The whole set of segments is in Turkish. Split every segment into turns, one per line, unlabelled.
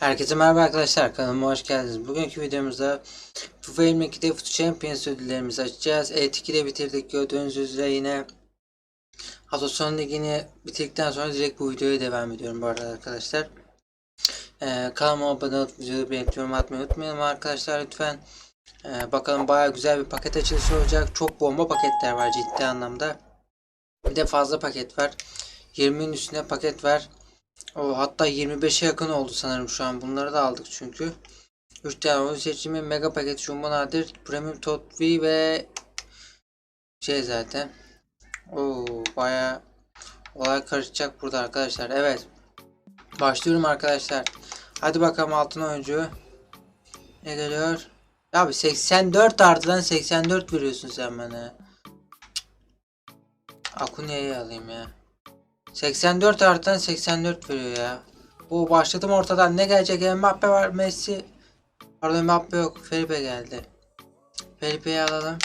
Herkese merhaba arkadaşlar kanalıma hoş geldiniz. Bugünkü videomuzda FIFA 22'de FUT Champions ödüllerimizi açacağız. Evet 2'de bitirdik gördüğünüz üzere yine Hatosson Ligi'ni bitirdikten sonra direkt bu videoya devam ediyorum bu arada arkadaşlar. Ee, kanalıma abone olup videoyu beğenip yorum atmayı unutmayalım arkadaşlar lütfen. Ee, bakalım baya güzel bir paket açılışı olacak. Çok bomba paketler var ciddi anlamda. Bir de fazla paket var. 20'nin üstüne paket var. O hatta 25'e yakın oldu sanırım şu an. Bunları da aldık çünkü. 3 tane oyun seçimi, mega paket, jumbo nadir, premium tot V ve şey zaten. Oo baya olay karışacak burada arkadaşlar. Evet. Başlıyorum arkadaşlar. Hadi bakalım altın oyuncu. Ne geliyor? Abi 84 artıdan 84 veriyorsun sen bana. Akunya'yı alayım ya. 84 artıdan 84 veriyor ya. Bu başladım ortadan ne gelecek? Mbappe var, Messi. Pardon Mbappe yok. Felipe geldi. Felipe'yi alalım.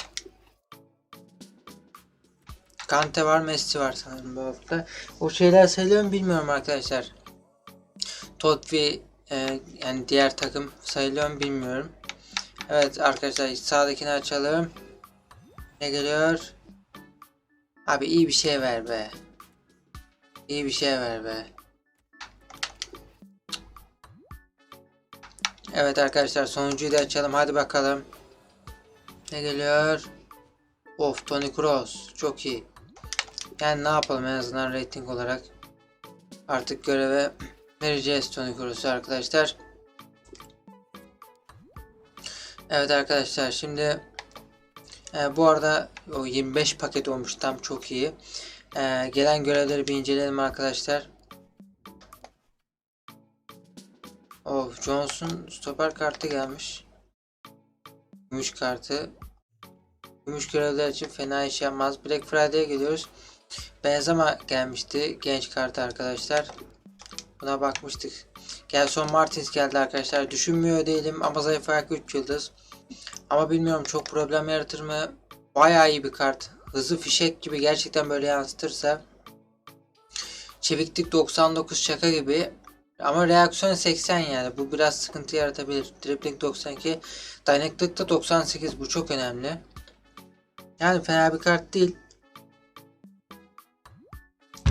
Kante var, Messi var sanırım bu hafta. O şeyler sayılıyor mu bilmiyorum arkadaşlar. Totvi e, yani diğer takım sayılıyor mu bilmiyorum. Evet arkadaşlar sağdakini açalım. Ne geliyor? Abi iyi bir şey ver be. İyi bir şey ver be. Evet arkadaşlar sonuncuyu da açalım. Hadi bakalım. Ne geliyor? Of Tony Kroos. Çok iyi. Yani ne yapalım en azından rating olarak. Artık göreve vereceğiz Tony Kroos'u arkadaşlar. Evet arkadaşlar şimdi e, bu arada o 25 paket olmuş tam çok iyi. Ee, gelen görevleri bir inceleyelim arkadaşlar. Of Johnson stoper kartı gelmiş. Gümüş kartı. Gümüş görevler için fena iş yapmaz. Black Friday'e geliyoruz. Benzema gelmişti. Genç kartı arkadaşlar. Buna bakmıştık. Gelson Martins geldi arkadaşlar. Düşünmüyor değilim ama zayıf ayak 3 yıldız. Ama bilmiyorum çok problem yaratır mı? Bayağı iyi bir kart hızı fişek gibi gerçekten böyle yansıtırsa çeviklik 99 şaka gibi ama reaksiyon 80 yani bu biraz sıkıntı yaratabilir. Dribbling 92 dayanıklılık da 98 bu çok önemli. Yani fena bir kart değil.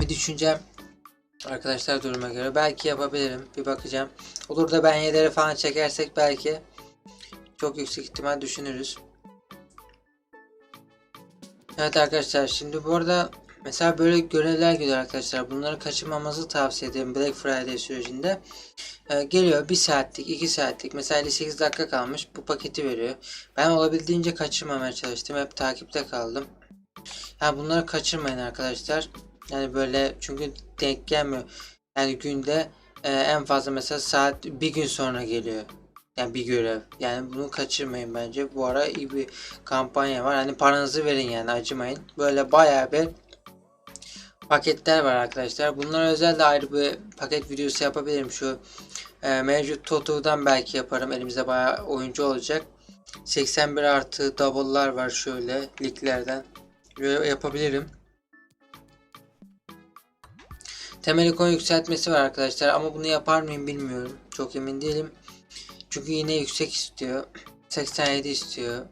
Bir düşüncem arkadaşlar duruma göre belki yapabilirim. Bir bakacağım. Olur da ben yedere falan çekersek belki çok yüksek ihtimal düşünürüz. Evet arkadaşlar şimdi bu arada mesela böyle görevler geliyor arkadaşlar. Bunları kaçırmamanızı tavsiye ederim Black Friday sürecinde. Ee, geliyor 1 saatlik 2 saatlik mesela 58 dakika kalmış bu paketi veriyor. Ben olabildiğince kaçırmamaya çalıştım. Hep takipte kaldım. Yani bunları kaçırmayın arkadaşlar. Yani böyle çünkü denk gelmiyor. Yani günde e, en fazla mesela saat bir gün sonra geliyor. Yani bir görev. Yani bunu kaçırmayın bence. Bu ara iyi bir kampanya var. Hani paranızı verin yani acımayın. Böyle bayağı bir paketler var arkadaşlar. Bunlar özel de ayrı bir paket videosu yapabilirim. Şu e, mevcut Toto'dan belki yaparım. Elimizde bayağı oyuncu olacak. 81 artı double'lar var şöyle liglerden. Böyle yapabilirim. Temel ikon yükseltmesi var arkadaşlar ama bunu yapar mıyım bilmiyorum. Çok emin değilim. Çünkü yine yüksek istiyor. 87 istiyor.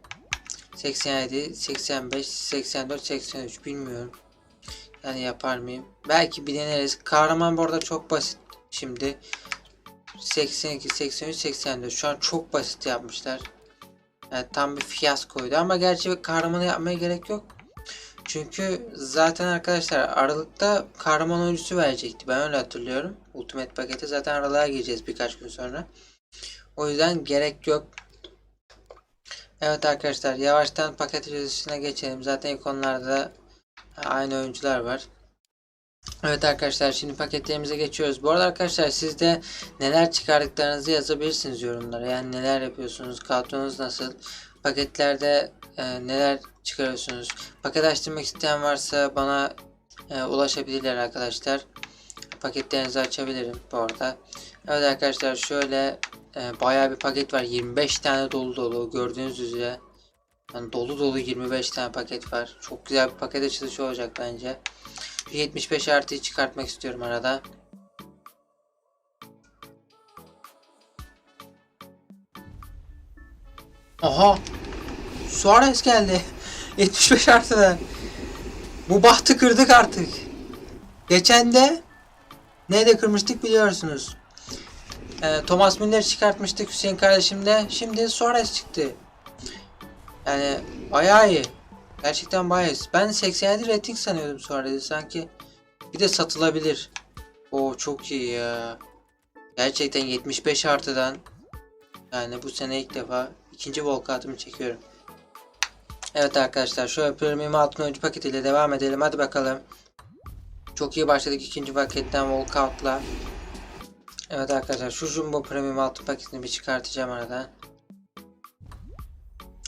87, 85, 84, 83 bilmiyorum. Yani yapar mıyım? Belki bir deneriz. Kahraman bu çok basit. Şimdi 82, 83, 84. Şu an çok basit yapmışlar. Yani tam bir fiyaskoydu ama gerçi kahramanı yapmaya gerek yok. Çünkü zaten arkadaşlar Aralık'ta kahraman oyuncusu verecekti. Ben öyle hatırlıyorum. Ultimate paketi zaten aralığa gireceğiz birkaç gün sonra. O yüzden gerek yok. Evet arkadaşlar yavaştan paket üretisine geçelim. Zaten ikonlarda aynı oyuncular var. Evet arkadaşlar şimdi paketlerimize geçiyoruz. Bu arada arkadaşlar siz de neler çıkardıklarınızı yazabilirsiniz yorumlara. Yani neler yapıyorsunuz, kadronuz nasıl, paketlerde e, neler çıkarıyorsunuz. Paket açtırmak isteyen varsa bana e, ulaşabilirler arkadaşlar. Paketlerinizi açabilirim bu arada. Evet arkadaşlar şöyle e, bayağı bir paket var. 25 tane dolu dolu gördüğünüz üzere. Yani dolu dolu 25 tane paket var. Çok güzel bir paket açılışı olacak bence. 75 artıyı çıkartmak istiyorum arada. Aha! Suarez geldi. 75 artıdan. Bu bahtı kırdık artık. Geçen de ne de kırmıştık biliyorsunuz. Ee, Thomas Müller çıkartmıştık Hüseyin kardeşimde. Şimdi Suarez çıktı. Yani bayağı iyi. Gerçekten bayağı iyi. Ben 87 rating sanıyordum Suarez'i sanki. Bir de satılabilir. Oo çok iyi ya. Gerçekten 75 artıdan. Yani bu sene ilk defa ikinci volkatımı çekiyorum. Evet arkadaşlar şöyle premium altın oyuncu paketiyle devam edelim. Hadi bakalım. Çok iyi başladık ikinci paketten walkout'la. Evet arkadaşlar şu jumbo premium altın paketini bir çıkartacağım aradan.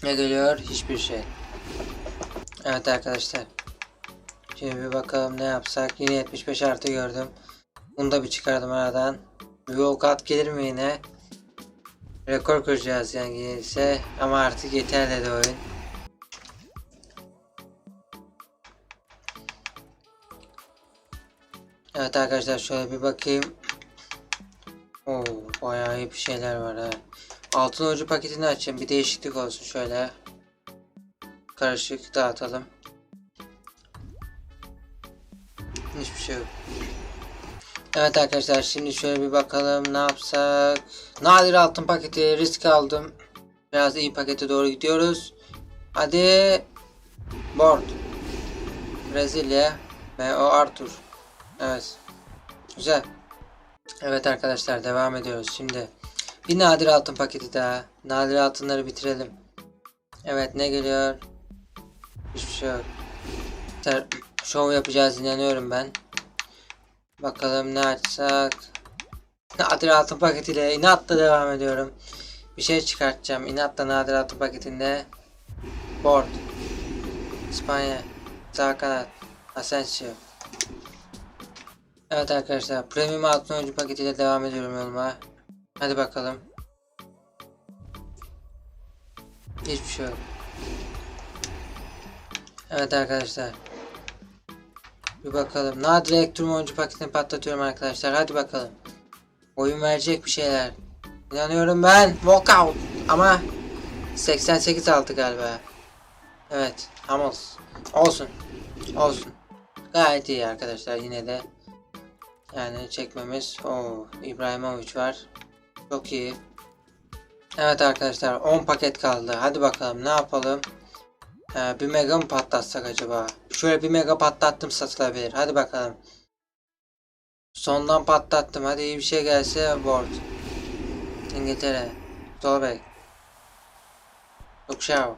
Ne geliyor? Hiçbir şey. Evet arkadaşlar. Şimdi bir bakalım ne yapsak. Yine 75 artı gördüm. Bunu da bir çıkardım aradan. Walkout gelir mi yine? Rekor kıracağız yani gelirse. Ama artık yeter dedi oyun. Evet arkadaşlar şöyle bir bakayım. Oo bayağı iyi bir şeyler var ha. Altın ucu paketini açayım. Bir değişiklik olsun şöyle. Karışık dağıtalım. Hiçbir şey yok. Evet arkadaşlar şimdi şöyle bir bakalım ne yapsak. Nadir altın paketi risk aldım. Biraz iyi pakete doğru gidiyoruz. Hadi. Board. Brezilya ve o Arthur. Evet. Güzel. Evet arkadaşlar devam ediyoruz şimdi. Bir nadir altın paketi daha. Nadir altınları bitirelim. Evet ne geliyor? Hiçbir şey yok. Ter şov yapacağız inanıyorum ben. Bakalım ne açsak. Nadir altın paketiyle inatla devam ediyorum. Bir şey çıkartacağım. İnatla nadir altın paketinde. Board. İspanya. Sağ kanat. Asensio. Evet arkadaşlar premium altın oyuncu paketiyle devam ediyorum yoluma. Hadi bakalım. Hiçbir şey yok. Evet arkadaşlar. Bir bakalım. Nadir Elektrum oyuncu paketini patlatıyorum arkadaşlar. Hadi bakalım. Oyun verecek bir şeyler. İnanıyorum ben. Walkout. Ama 88 aldı galiba. Evet. Amos. Olsun. Olsun. Gayet iyi arkadaşlar yine de. Yani çekmemiz. o İbrahimovic var. Çok iyi. Evet arkadaşlar 10 paket kaldı. Hadi bakalım ne yapalım. Ee, bir mega mı patlatsak acaba? Şöyle bir mega patlattım satılabilir. Hadi bakalım. Sondan patlattım. Hadi iyi bir şey gelse board. İngiltere. Solbek. Lukşav.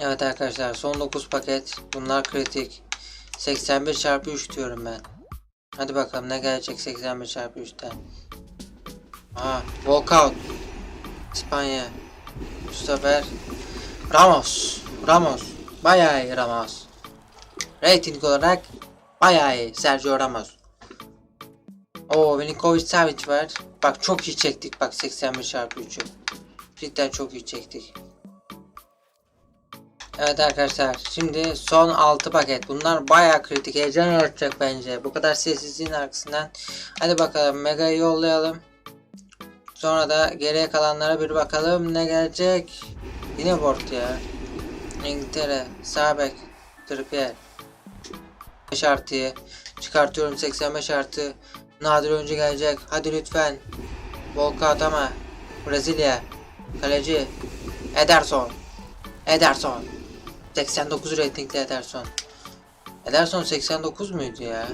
Evet arkadaşlar son 9 paket. Bunlar kritik. 81 çarpı 3 diyorum ben. Hadi bakalım ne gelecek 81 çarpı 3'ten. Aha walkout. İspanya. Bu sefer Ramos. Ramos. Bayağı iyi Ramos. Rating olarak bayağı iyi Sergio Ramos. Oo Milinkovic Savic var. Bak çok iyi çektik bak 81 çarpı 3'ü. Cidden çok iyi çektik. Evet arkadaşlar şimdi son 6 paket. Bunlar bayağı kritik. Heyecan yaratacak bence. Bu kadar sessizliğin arkasından. Hadi bakalım Mega'yı yollayalım. Sonra da geriye kalanlara bir bakalım ne gelecek. Yine board ya. İngiltere, Sabek, Trippier. 5 artıyı. Çıkartıyorum 85 artı. Nadir oyuncu gelecek. Hadi lütfen. Volkat ama. Brezilya. Kaleci. Ederson. Ederson. 89 ratingli Ederson. Ederson 89 muydu ya?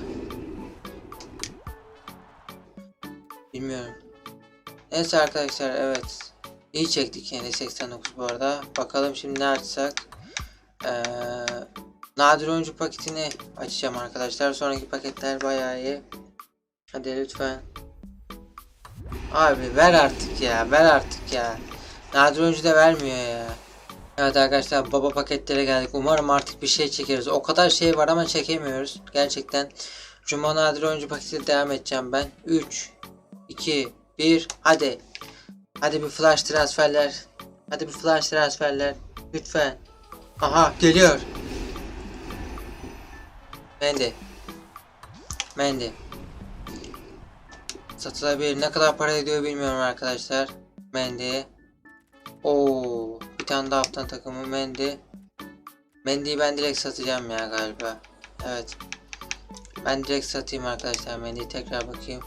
Bilmiyorum. Neyse arkadaşlar evet. İyi çektik yine 89 bu arada. Bakalım şimdi ne açsak. Ee, nadir oyuncu paketini açacağım arkadaşlar. Sonraki paketler bayağı iyi. Hadi lütfen. Abi ver artık ya. Ver artık ya. Nadir oyuncu da vermiyor ya. Evet arkadaşlar baba paketlere geldik. Umarım artık bir şey çekeriz. O kadar şey var ama çekemiyoruz. Gerçekten. Cuma nadir oyuncu paketiyle devam edeceğim ben. 3 2 1 hadi. Hadi bir flash transferler. Hadi bir flash transferler. Lütfen. Aha geliyor. Mendy. Mendy. Satılabilir. Ne kadar para ediyor bilmiyorum arkadaşlar. Mendy. Oo, tane daha haftan takımı Mendy. Mendy'yi ben direkt satacağım ya galiba. Evet. Ben direkt satayım arkadaşlar Mendy'yi tekrar bakayım.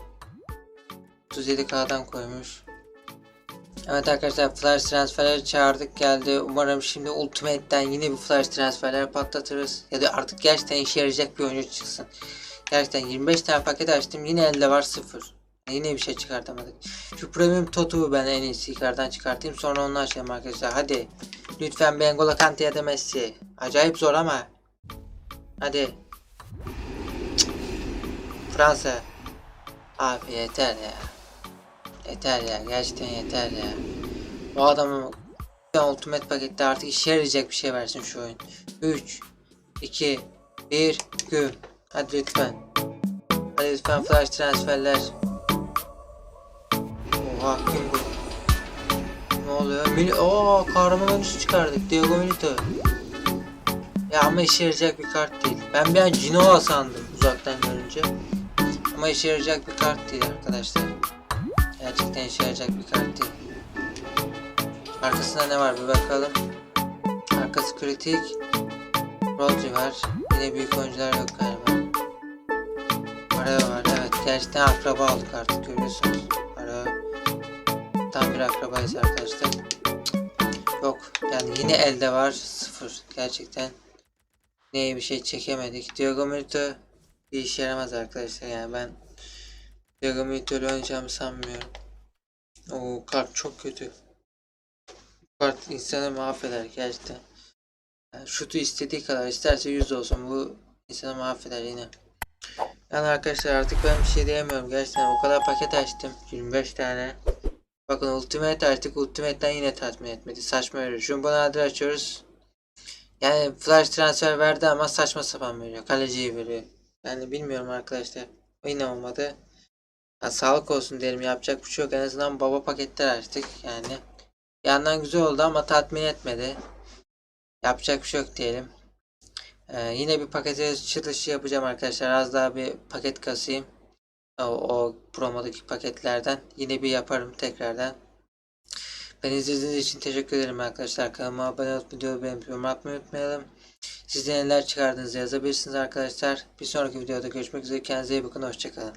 37k'dan koymuş. Evet arkadaşlar flash transferleri çağırdık geldi. Umarım şimdi Ultimate'den yine bir flash transferler patlatırız. Ya da artık gerçekten işe yarayacak bir oyuncu çıksın. Gerçekten 25 tane paket açtım yine elde var 0. Yine bir şey çıkartamadık. Şu premium Totu'yu ben en iyisi yukarıdan çıkartayım sonra onu açalım arkadaşlar. Hadi. Lütfen bir N'Golo Kante ya da. Acayip zor ama. Hadi. Cık. Fransa. Abi yeter ya. Yeter ya. Gerçekten yeter ya. Bu adamın Ultimate pakette artık işe yarayacak bir şey versin şu oyun. 3 2 1 Güm. Hadi lütfen. Hadi lütfen flash transferler. Oha kim bu? Ne oluyor? Mil Oo kahraman oyuncusu çıkardık. Diego Milito. Ya ama işe yarayacak bir kart değil. Ben bir an Ginola sandım uzaktan görünce. Ama işe yarayacak bir kart değil arkadaşlar. Gerçekten işe yarayacak bir kart değil. Arkasında ne var bir bakalım. Arkası kritik. Rodri var. Yine büyük oyuncular yok galiba. Araya var evet. Gerçekten akraba olduk artık görüyorsunuz. Bir akrabayız arkadaşlar. Yok yani yine elde var sıfır. Gerçekten neye bir şey çekemedik. Diogo Milito bir işe yaramaz arkadaşlar yani ben Diogo Milito ile oynayacağımı sanmıyorum. O kart çok kötü. Kart insanı mahveder gerçekten. Yani şutu istediği kadar isterse 100 olsun bu insanı mahveder yine. Yani arkadaşlar artık ben bir şey diyemiyorum gerçekten o kadar paket açtım 25 tane. Bakın Ultimate açtık Ultimate'den yine tatmin etmedi saçma veriyor. Jumbo nadir açıyoruz. Yani flash transfer verdi ama saçma sapan veriyor. Kaleciyi veriyor. Yani bilmiyorum arkadaşlar. Yine olmadı. Ya, sağlık olsun diyelim yapacak bir şey yok. En azından baba paketler açtık yani. Yandan güzel oldu ama tatmin etmedi. Yapacak bir şey yok diyelim. Ee, yine bir paket çıkışı yapacağım arkadaşlar. Az daha bir paket kasayım. O, promodaki paketlerden. Yine bir yaparım tekrardan. Beni izlediğiniz için teşekkür ederim arkadaşlar. Kanalıma abone olup videoyu beğenip yorum atmayı unutmayalım. Siz neler çıkardığınızı yazabilirsiniz arkadaşlar. Bir sonraki videoda görüşmek üzere. Kendinize iyi bakın. Hoşçakalın.